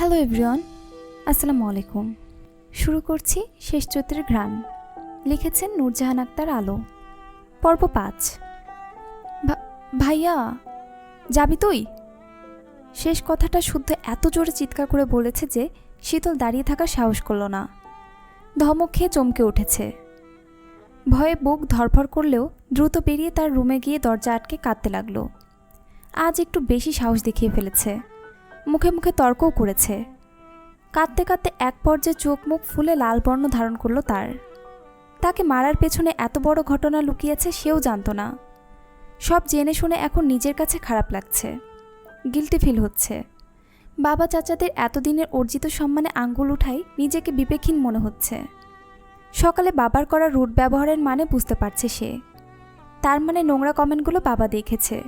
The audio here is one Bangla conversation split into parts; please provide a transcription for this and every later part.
হ্যালো এভরিওয়ান আসসালামু আলাইকুম। শুরু করছি শেষ চৈত্রের ঘ্রাণ। লিখেছেন নূরজাহান আক্তার আলো। পর্ব পাঁচ। ভাইয়া, যাবি তুই? শেষ কথাটা শুদ্ধ এত জোরে চিৎকার করে বলেছে যে শীতল দাঁড়িয়ে থাকার সাহস করল না। ধমক খেয়ে চমকে উঠেছে। ভয়ে বুক ধরফর করলেও দ্রুত বেরিয়ে তার রুমে গিয়ে দরজা আটকে কাঁদতে লাগল। আজ একটু বেশি সাহস দেখিয়ে ফেলেছে। মুখে মুখে তর্কও করেছে। কাঁদতে কাঁদতে এক পর্যায়ে চোখ মুখ ফুলে লাল বর্ণ ধারণ করল তার। তাকে মারার পেছনে এত বড় ঘটনা লুকিয়েছে সেও জানতো না। সব জেনে শুনে এখন নিজের কাছে খারাপ লাগছে। গিলটি ফিল হচ্ছে। বাবা চাচাদের এতদিনের অর্জিত সম্মানে আঙ্গুল উঠাই নিজেকে বিবেকহীন মনে হচ্ছে। সকালে বাবার করা রুট ব্যবহারের মানে বুঝতে পারছে সে। তার মানে নোংরা কমেন্টগুলো বাবা দেখেছে।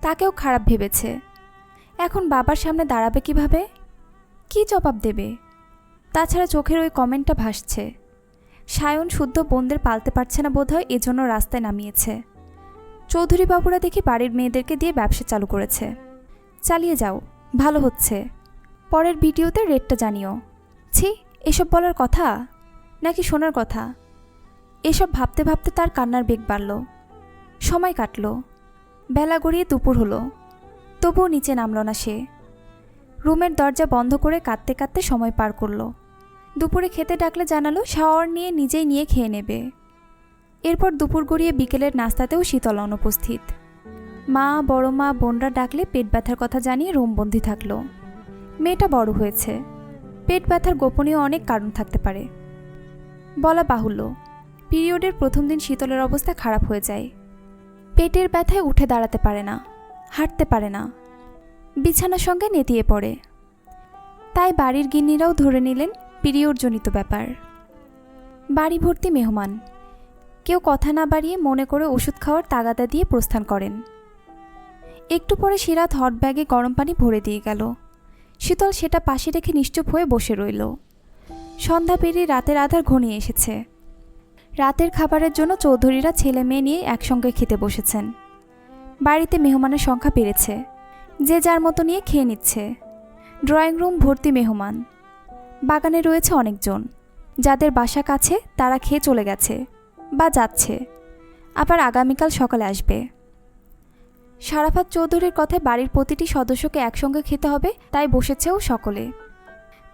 তাকেও খারাপ ভেবেছে। এখন বাবার সামনে দাঁড়াবে কীভাবে? কি জবাব দেবে? তাছাড়া চোখের ওই কমেন্টটা ভাসছে। সায়ন শুদ্ধ বোনদের পালতে পারছে না বোধহয়, এজন্য রাস্তায় নামিয়েছে। চৌধুরী বাবুরা দেখি বাড়ির মেয়েদেরকে দিয়ে ব্যবসা চালু করেছে। চালিয়ে যাও, ভালো হচ্ছে। পরের ভিডিওতে রেটটা জানিও। ছি, এসব বলার কথা? নাকি শোনার কথা? এসব ভাবতে ভাবতে তার কান্নার বেগ বাড়ল। সময় কাটল। বেলা গড়িয়ে দুপুর হলো। তবুও নিচে নামল না সে। রুমের দরজা বন্ধ করে কাঁদতে কাঁদতে সময় পার করল। দুপুরে খেতে ডাকলে জানালো, শাওয়ার নিয়ে নিজেই নিয়ে খেয়ে নেবে। এরপর দুপুর গড়িয়ে বিকেলের নাস্তাতেও শীতল অনুপস্থিত। মা, বড় মা, বোনরা ডাকলে পেট ব্যথার কথা জানিয়ে রুমবন্দি থাকল। মেয়েটা বড় হয়েছে। পেট ব্যথার গোপনীয় অনেক কারণ থাকতে পারে। বলা বাহুল্য, পিরিয়ডের প্রথম দিন শীতলের অবস্থা খারাপ হয়ে যায়। পেটের ব্যথায় উঠে দাঁড়াতে পারে না। হাঁটতে পারে না। বিছানার সঙ্গে নেতিয়ে পড়ে। তাই বাড়ির গিন্নিরাও ধরে নিলেন পিরিয়ডজনিত ব্যাপার। বাড়ি ভর্তি মেহমান। কেউ কথা না বাড়িয়ে মনে করে ওষুধ খাওয়ার তাগাদা দিয়ে প্রস্থান করেন। একটু পরে সিরাত হট ব্যাগে গরম পানি ভরে দিয়ে গেল। শীতল সেটা পাশে রেখে নিশ্চুপ হয়ে বসে রইল। সন্ধ্যা পেরিয়ে রাতের আধার ঘনিয়ে এসেছে। রাতের খাবারের জন্য চৌধুরীরা ছেলে মেয়ে নিয়ে একসঙ্গে খেতে বসেছেন। বাড়িতে মেহমানের সংখ্যা বেড়েছে। যে যার মতো নিয়ে খেয়ে নিচ্ছে। ড্রয়িং রুম ভর্তি মেহমান। বাগানে রয়েছে অনেকজন। যাদের বাসা কাছে তারা খেয়ে চলে গেছে বা যাচ্ছে। আবার আগামীকাল সকালে আসবে। সারাফাত চৌধুরীর কথায় বাড়ির প্রতিটি সদস্যকে একসঙ্গে খেতে হবে, তাই বসেছেও সকলে।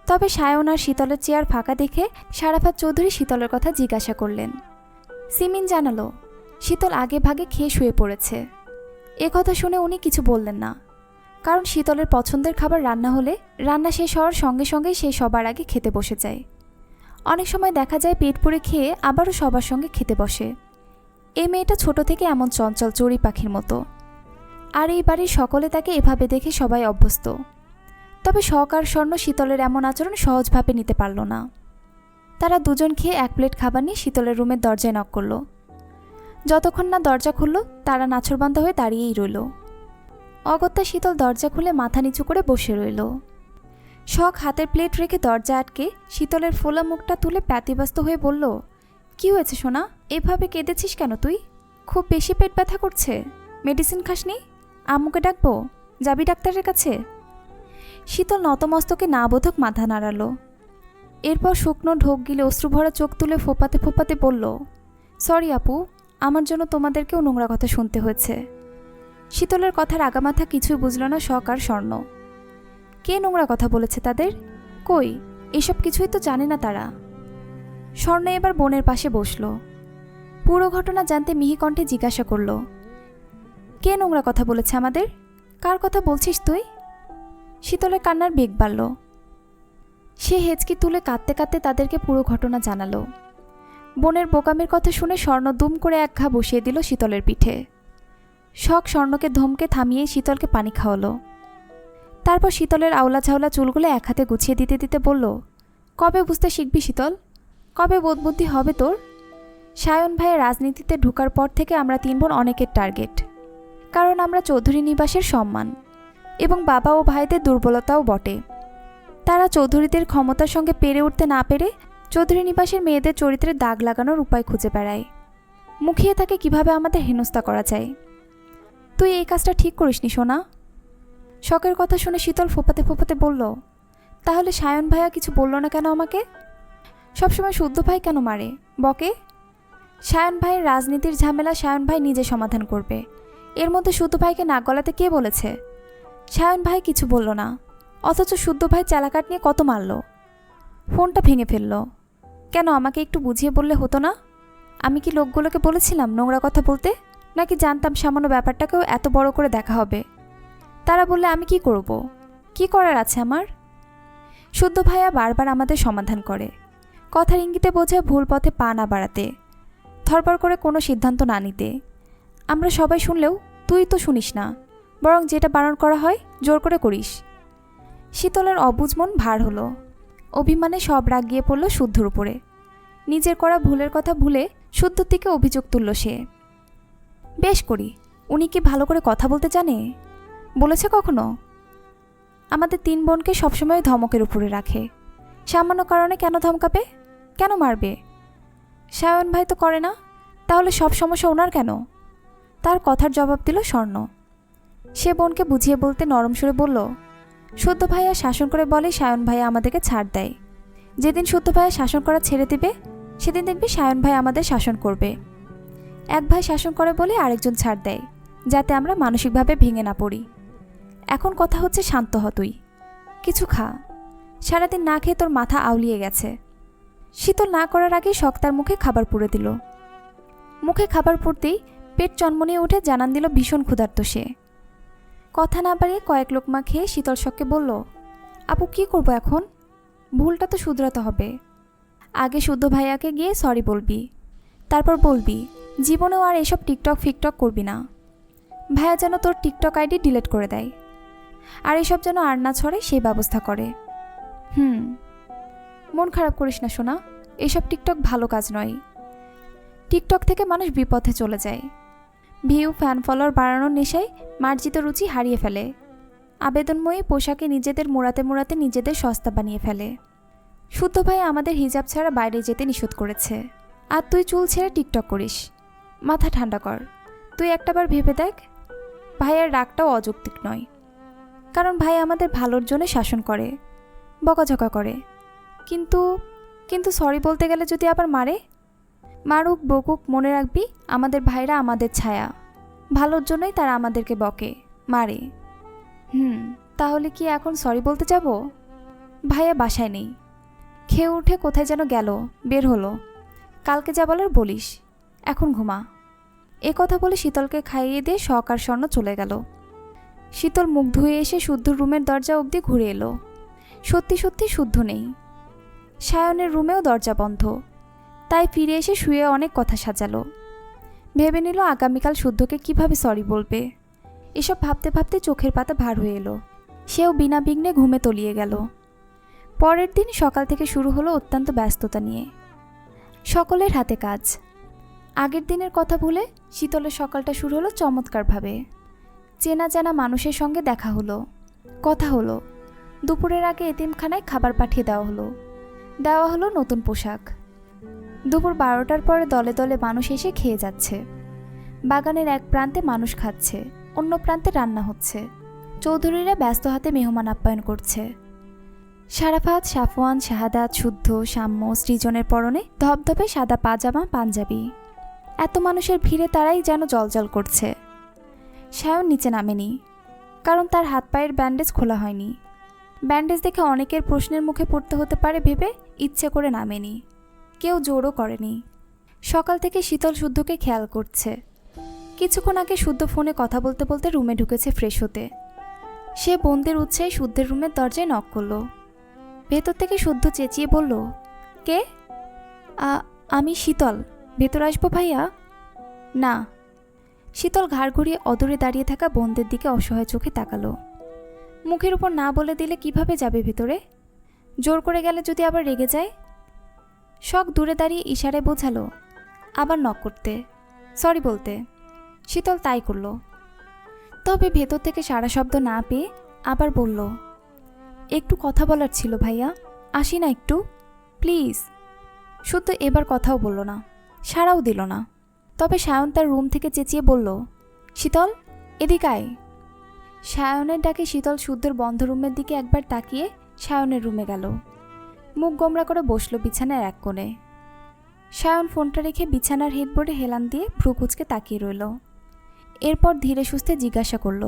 তবে সায়ন আর শীতলের চেয়ার ফাঁকা দেখে সারাফাত চৌধুরী শীতলের কথা জিজ্ঞাসা করলেন। সিমিন জানালো, শীতল আগে ভাগে খেয়ে শুয়ে পড়েছে। এ কথা শুনে উনি কিছু বললেন না। কারণ শীতলের পছন্দের খাবার রান্না হলে রান্না শেষ হওয়ার সঙ্গে সঙ্গেই সে সবার আগে খেতে বসে যায়। অনেক সময় দেখা যায় পেট পুড়ে খেয়ে আবারও সবার সঙ্গে খেতে বসে। এই মেয়েটা ছোট থেকে এমন চঞ্চল, চড়ি পাখির মতো। আর এই বাড়ির সকলে তাকে এভাবে দেখে সবাই অভ্যস্ত। তবে শখ আর স্বর্ণ শীতলের এমন আচরণ সহজভাবে নিতে পারল না। তারা দুজন খেয়ে এক প্লেট খাবার নিয়ে শীতলের রুমের দরজায় নক করল। যতক্ষণ না দরজা খুলল, তারা নাছরবান্ধা হয়ে দাঁড়িয়েই রইল। অগত্যা শীতল দরজা খুলে মাথা নিচু করে বসে রইল। শখ হাতের প্লেট রেখে দরজা আটকে শীতলের ফোলা মুখটা তুলে প্যাতিব্যস্ত হয়ে বলল, কি হয়েছে সোনা? এভাবে কেঁদেছিস কেন তুই? খুব বেশি পেট ব্যথা করছে। মেডিসিন খাসনি? আম্মুকে ডাকবো? যাবি ডাক্তারের কাছে? শীতল নতমস্তকে না বোধক মাথা নাড়ালো। এরপর শুকনো ঢোক গিলে অশ্রুভরা চোখ তুলে ফোপাতে ফোপাতে বলল, সরি আপু আমার জন্য তোমাদেরকেও নোংরা কথা শুনতে হয়েছে। শীতলের কথার আগামাথা কিছুই বুঝল না শখ আর স্বর্ণ। কে নোংরা কথা বলেছে তাদের? কই? এসব কিছুই তো জানে না তারা। স্বর্ণ এবার বোনের পাশে বসল। পুরো ঘটনা জানতে মিহিকণ্ঠে জিজ্ঞাসা করল, কে নোংরা কথা বলেছে আমাদের? কার কথা বলছিস তুই? শীতলের কান্নার বেগ বাড়ল। সে হেঁচকি তুলে কাঁদতে কাঁদতে তাদেরকে পুরো ঘটনা জানালো। বোনের বোকামের কথা শুনে স্বর্ণ দুম করে এক ঘা বসিয়ে দিল শীতলের পিঠে। শখ স্বর্ণকে ধমকে থামিয়ে শীতলকে পানি খাওয়ালো। তারপর শীতলের আওলা ঝাওলা চুলগুলো এক হাতে গুছিয়ে দিতে দিতে বলল, কবে বুঝতে শিখবি শীতল? কবে বোধবুদ্ধি হবে তোর? সায়ন ভাইয়ের রাজনীতিতে ঢুকার পর থেকে আমরা তিন বোন অনেকের টার্গেট। কারণ আমরা চৌধুরী নিবাসের সম্মান এবং বাবা ও ভাইদের দুর্বলতাও বটে। তারা চৌধুরীদের ক্ষমতার সঙ্গে পেরে উঠতে না পেরে চৌধুরী নিবাসের মেয়েদের চরিত্রে দাগ লাগানোর উপায় খুঁজে বেড়ায়। মুখিয়ে তাকে কীভাবে আমাদের হেনস্থা করা যায়? তুই এই কাজটা ঠিক করিসনি, সোনা। শখের কথা শুনে শীতল ফোপাতে ফোপাতে বলল, তাহলে সায়ন ভাইয়া কিছু বলল না কেন আমাকে? সবসময় শুদ্ধ ভাই কেন মারে? বকে? সায়ন ভাইয়ের রাজনীতির ঝামেলা সায়ন ভাই নিজে সমাধান করবে। এর মধ্যে শুদ্ধ ভাইকে নাক গলাতে কে বলেছে? সায়ন ভাই কিছু বলল না। অথচ শুদ্ধ ভাই চালাকাট নিয়ে কত মারল? ফোনটা ভেঙে ফেলল। কেন আমাকে একটু বুঝিয়ে বললে হতো না? আমি কি লোকগুলোকে বলেছিলাম নোংরা কথা বলতে? নাকি জানতাম সামান্য ব্যাপারটাকেও এত বড় করে দেখা হবে? তারা বললে, আমি কি করব? কি করার আছে আমার? শুদ্ধ ভাইয়া বারবার আমাদের সমাধান করে। কথার ইঙ্গিতে বোঝায় ভুল পথে পা না বাড়াতে থরপর করে কোনো সিদ্ধান্ত না নিতে। আমরা সবাই শুনলেও, তুই তো শুনিস না, বরং যেটা বারণ করা হয়, জোর করে করিস। শীতলের অবুজ মন ভার হলো। অভিমানে সব রাগ গিয়ে পড়ল শুদ্ধর উপরে। নিজের করা ভুলের কথা ভুলে শুদ্ধর দিকে অভিযোগ তুলল সে। বেশ করি, উনি কি ভালো করে কথা বলতে জানে? বলেছে কখনো? আমাদের তিন বোনকে সবসময় ধমকের উপরে রাখে। সামান্য কারণে কেন ধমকাবে? কেন মারবে? সায়ন ভাই তো করে না, তাহলে সব সমস্যা ওনার কেন? তার কথার জবাব দিল স্বর্ণ। সে বোনকে বুঝিয়ে বলতে নরম সুরে বলল শুদ্ধ ভাইয়া শাসন করে বলে সায়ন ভাইয়া আমাদেরকে ছাড় দেয়। যেদিন শুদ্ধ ভাইয়া শাসন করা ছেড়ে দিবে, সেদিন দেখবি সায়ন ভাই আমাদের শাসন করবে। এক ভাই শাসন করে বলে আরেকজন ছাড় দেয়, যাতে আমরা মানসিকভাবে ভেঙে না পড়ি। এখন কথা হচ্ছে শান্ত হ তুই। কিছু খা। সারাদিন না খেয়ে তোর মাথা আউলিয়ে গেছে। শীতল না করার আগে শখ তার মুখে খাবার পুড়ে দিল। মুখে খাবার পুড়তেই পেট চনমনিয়ে উঠে জানান দিল ভীষণ ক্ষুধার্ত সে। কথা না বাড়িয়ে কয়েক লোকমা খেয়ে শীতল শখকে বলল, আপু, কি করব এখন? ভুলটা তো শুধরাতে হবে। আগে শুদ্ধ ভাইয়াকে গিয়ে সরি বলবি। তারপর বলবি, জীবনেও আর এসব টিকটক ফিকটক করবি না। ভাইয়া যেন তোর টিকটক আইডি ডিলিট করে দেয়। আর এসব যেন আর না ছড়ে সেই ব্যবস্থা করে। হুম, মন খারাপ করিস না শোনা এসব টিকটক ভালো কাজ নয়। টিকটক থেকে মানুষ বিপথে চলে যায়। ভিউ ফ্যান ফলোয়ার বাড়ানোর নেশায় মার্জিত রুচি হারিয়ে ফেলে। আবেদনময়ী পোশাকে নিজেদের মোড়াতে মোড়াতে নিজেদের সস্তা বানিয়ে ফেলে। শুদ্ধ ভাই আমাদের হিজাব ছাড়া বাইরে যেতে নিষেধ করেছে। আর তুই চুল ছেড়ে টিকটক করিস। মাথা ঠান্ডা কর। তুই একটাবার ভেবে দেখ, ভাইয়ের রাগটাও অযৌক্তিক নয়। কারণ ভাই আমাদের ভালোর জন্য শাসন করে, বকাঝকা করে। কিন্তু কিন্তু সরি বলতে গেলে যদি আবার মারে মারুক, বকুক, মনে রাখবি, আমাদের ভাইরা আমাদের ছায়া। ভালোর জন্যই তারা আমাদেরকে বকে। মারে। হুম, তাহলে কি এখন সরি বলতে যাব? ভাইয়া বাসায় নেই। খেয়ে উঠে কোথায় যেন গেল, বের হলো। কালকে যা বলার বলিস। এখন ঘুমা। এ কথা বলে শীতলকে খাইয়ে দিয়ে আর স্বর্ণ চলে গেল। শীতল মুখ ধুয়ে এসে শুদ্ধ রুমের দরজা অবধি ঘুরে এলো। সত্যি সত্যি শুদ্ধ নেই। সায়নের রুমেও দরজা বন্ধ। তাই ফিরে এসে শুয়ে অনেক কথা সাজালো। ভেবে নিল আগামীকাল শুদ্ধকে কীভাবে সরি বলবে। এসব ভাবতে ভাবতে চোখের পাতা ভার হয়ে এলো। সেও বিনা বিঘ্নে ঘুমে তলিয়ে গেল। পরের দিন সকাল থেকে শুরু হলো অত্যন্ত ব্যস্ততা নিয়ে। সকলের হাতে কাজ। আগের দিনের কথা ভুলে শীতলের সকালটা শুরু হলো চমৎকারভাবে। চেনা জানা মানুষের সঙ্গে দেখা হলো। কথা হলো। দুপুরের আগে এতিমখানায় খাবার পাঠিয়ে দেওয়া হলো। দেওয়া হলো নতুন পোশাক। দুপুর বারোটার পরে দলে দলে মানুষ এসে খেয়ে যাচ্ছে। বাগানের এক প্রান্তে মানুষ খাচ্ছে, অন্য প্রান্তে রান্না হচ্ছে। চৌধুরীরা ব্যস্ত হাতে মেহমান আপ্যায়ন করছে। সারাফাত, সাফওয়ান, শাহাদাত, শুদ্ধ, সাম্য, সৃজনের পরনে ধবধবে সাদা পাজামা, পাঞ্জাবি। এত মানুষের ভিড়ে তারাই যেন জলজল করছে। সায়ন নিচে নামেনি, কারণ তার হাত পায়ের ব্যান্ডেজ খোলা হয়নি। ব্যান্ডেজ দেখে অনেকের প্রশ্নের মুখে পড়তে হতে পারে ভেবে ইচ্ছে করে নামেনি। কেউ জোরও করেনি। সকাল থেকে শীতল শুদ্ধকে খেয়াল করছে। কিছুক্ষণ আগে শুদ্ধ ফোনে কথা বলতে বলতে রুমে ঢুকেছে ফ্রেশ হতে। সে বোনদের উৎসাহে শুদ্ধের রুমের দরজায় নক করল। ভেতর থেকে শুদ্ধ চেঁচিয়ে বলল, কে? আমি শীতল। ভেতর আসব ভাইয়া? না। শীতল ঘাড় ঘুরিয়ে অদূরে দাঁড়িয়ে থাকা বোনদের দিকে অসহায় চোখে তাকালো। মুখের উপর না বলে দিলে কীভাবে যাবে ভেতরে? জোর করে গেলে যদি আবার রেগে যায়? শখ দূরে দাঁড়িয়ে ইশারে বোঝালো, আবার নক করতে। সরি বলতে। শীতল তাই করল। তবে ভেতর থেকে সারা শব্দ না পেয়ে আবার বলল, একটু কথা বলার ছিল ভাইয়া, আসি না একটু? প্লিজ শুদ্ধ এবার কথাও বলল না, সাড়াও দিল না। তবে সায়ন তার রুম থেকে চেঁচিয়ে বলল, শীতল, এদিক আয়। সায়নের ডাকে শীতল শুদ্ধর বন্ধ রুমের দিকে একবার তাকিয়ে সায়নের রুমে গেল। মুখ গোমরা করে বসল বিছানার এক কোণে। সায়ন ফোনটা রেখে বিছানার হেডবোর্ডে হেলান দিয়ে ভ্রু কুচকে তাকিয়ে রইল। এরপর ধীরে সুস্থে জিজ্ঞাসা করল,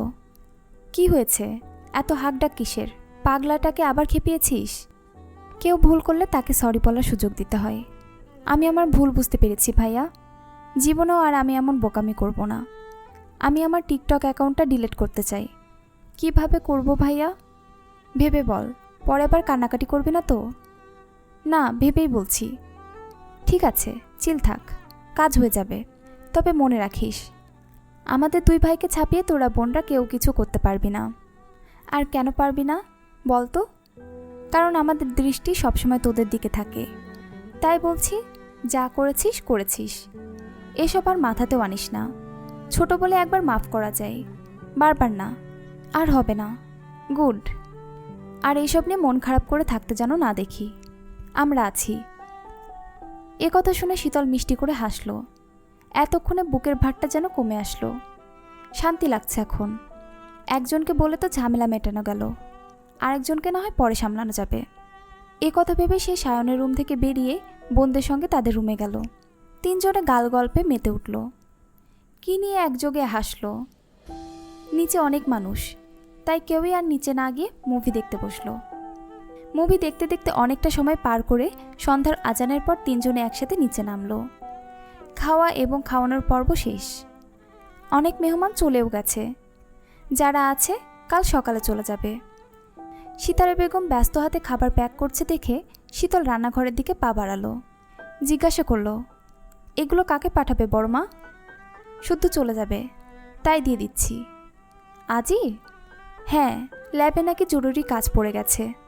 কি হয়েছে? এত হাকডাক কিসের? পাগলাটাকে আবার খেপিয়েছিস? কেউ ভুল করলে তাকে সরি বলার সুযোগ দিতে হয়। আমি আমার ভুল বুঝতে পেরেছি ভাইয়া। জীবনেও আর আমি এমন বোকামি করব না। আমি আমার টিকটক অ্যাকাউন্টটা ডিলিট করতে চাই। কীভাবে করব ভাইয়া? ভেবে বল পরে আবার কান্নাকাটি করবি না তো? না, ভেবেই বলছি। ঠিক আছে, চিল থাক, কাজ হয়ে যাবে, তবে মনে রাখিস, আমাদের দুই ভাইকে ছাপিয়ে তোরা বোনরা কেউ কিছু করতে পারবি না। আর কেন পারবি না বল তো কারণ আমাদের দৃষ্টি সবসময় তোদের দিকে থাকে। তাই বলছি, যা করেছিস করেছিস। এসব আর মাথাতেও আনিস না। ছোট বলে একবার মাফ করা যায়। বারবার না, আর হবে না। গুড। আর এইসব নিয়ে মন খারাপ করে থাকতে যেন না দেখি। আমরা আছি। এ কথা শুনে শীতল মিষ্টি করে হাসলো। এতক্ষণে বুকের ভারটা যেন কমে আসলো। শান্তি লাগছে এখন। একজনকে বলে তো ঝামেলা মেটানো গেল। আরেকজনকে না হয় পরে সামলানো যাবে। এ কথা ভেবে সে সায়নের রুম থেকে বেরিয়ে বোনদের সঙ্গে তাদের রুমে গেল। তিনজনে গাল গল্পে মেতে উঠল। কি নিয়ে একযোগে হাসলো? নিচে অনেক মানুষ, তাই কেউই আর নিচে না গিয়ে মুভি দেখতে বসল। মুভি দেখতে দেখতে অনেকটা সময় পার করে সন্ধ্যার আজানের পর তিনজনে একসাথে নিচে নামলো। খাওয়া এবং খাওয়ানোর পর্ব শেষ। অনেক মেহমান চলেও গেছে। যারা আছে, কাল সকালে চলে যাবে। সীতারা বেগম ব্যস্ত হাতে খাবার প্যাক করছে দেখে শীতল রান্নাঘরের দিকে পা বাড়ালো। জিজ্ঞাসা করল, এগুলো কাকে পাঠাবে বড়মা শুদ্ধ চলে যাবে, তাই দিয়ে দিচ্ছি। আজই হ্যাঁ ল্যাবে নাকি জরুরি কাজ পড়ে গেছে।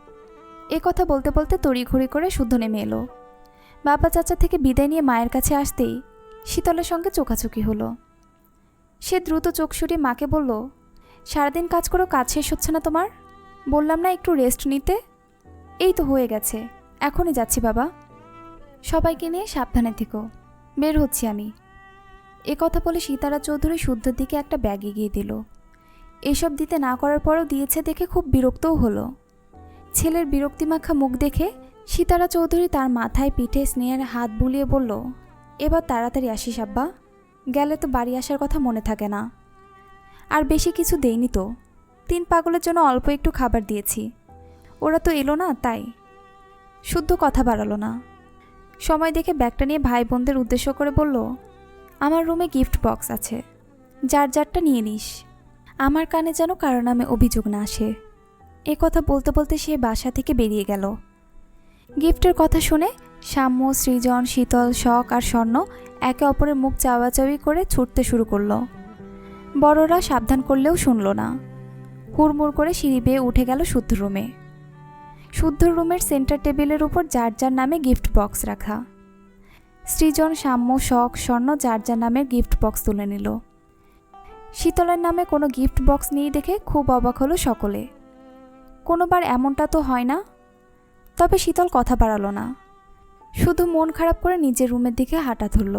এ কথা বলতে বলতে তড়িঘড়ি করে শুদ্ধ নেমে এলো। বাবা চাচা থেকে বিদায় নিয়ে মায়ের কাছে আসতেই শীতলের সঙ্গে চোখাচোখি হলো। সে দ্রুত চোখ সরিয়ে মাকে বলল, সারাদিন কাজ করেও কাজ শেষ হচ্ছে না তোমার? বললাম, না, একটু রেস্ট নিতে। এই তো হয়ে গেছে, এখনই যাচ্ছি বাবা। সবাইকে নিয়ে সাবধানে থেকো, বের হচ্ছি আমি। এ কথা বলে সীতারা চৌধুরী শুদ্ধর দিকে একটা ব্যাগ এগিয়ে দিল। এসব দিতে না করার পরও দিয়েছে দেখে খুব বিরক্তও হলো। ছেলের বিরক্তিমাখা মুখ দেখে সীতারা চৌধুরী তার মাথায় পিঠে স্নেহের হাত বুলিয়ে বলল, এবার তাড়াতাড়ি আসিস, আব্বা। গেলে তো বাড়ি আসার কথা মনে থাকে না। আর বেশি কিছু দেইনি তো। তিন পাগলের জন্য অল্প একটু খাবার দিয়েছি। ওরা তো এলো না, তাই। শুদ্ধ কথা বাড়ালো না। সময় দেখে ব্যাগটা নিয়ে ভাই বোনদের উদ্দেশ্য করে বলল, আমার রুমে গিফট বক্স আছে। যার যারটা নিয়ে নিস। আমার কানে যেন কারও নামে অভিযোগ না আসে। এ কথা বলতে বলতে সে বাসা থেকে বেরিয়ে গেল। গিফটের কথা শুনে সাম্য সৃজন, শীতল, শখ আর স্বর্ণ একে অপরের মুখ চাওয়াচাওয়ি করে ছুটতে শুরু করল। বড়রা সাবধান করলেও শুনল না। হুড়মুড় করে সিঁড়ি বেয়ে উঠে গেল শুদ্ধ রুমে। শুদ্ধ রুমের সেন্টার টেবিলের উপর যার যার নামে গিফট বক্স রাখা। সৃজন সাম্য শখ, স্বর্ণ যার যার নামের গিফট বক্স তুলে নিল। শীতলের নামে কোনো গিফট বক্স নিয়ে দেখে খুব অবাক হলো সকলে। কোনোবার এমনটা তো হয় না। তবে শীতল কথা বাড়ালো না। শুধু মন খারাপ করে নিজের রুমের দিকে হাঁটা ধরল।